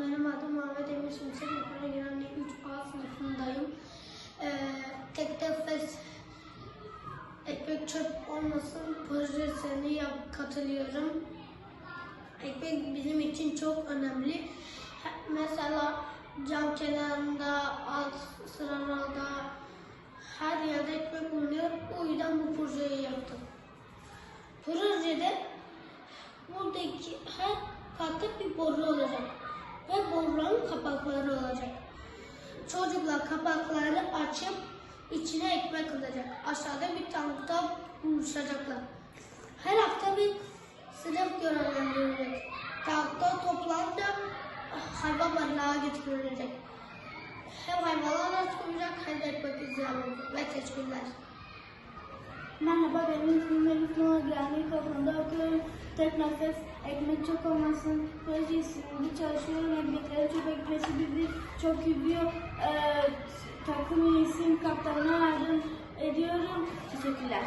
benim adım Ahmet Emir Şimşek. Okula giren 3A sınıfındayım. Ee, tek nefes ekmek çöp olmasın projesine yap, katılıyorum. Ekmek bizim için çok önemli. Mesela cam kenarında, alt sıralarda her yerde ekmek bulunuyor. O yüzden bu projeyi yaptım. Projede buradaki her katta bir boru olacak. Ve boruların kapakları olacak. Kapakları açıp içine ekmek alacak. Aşağıda bir tankta buluşacaklar. Her hafta bir sınıf görevlendirilecek. Tankta toplanca hayvan barınağı getirilecek. Hem hayvanlar tutulacak hem de ekmek izlenecek. Ve teşekkürler. Merhaba benim ismim Elif Noah Güvenlik Okulu'nda okuyorum. Tek nefes ekmek çok olmasın projesinde çalışıyorum. Ekmekleri çok ekmesi bizi çok üzüyor. Ee, kaplarına ardım ediyorum. Teşekkürler.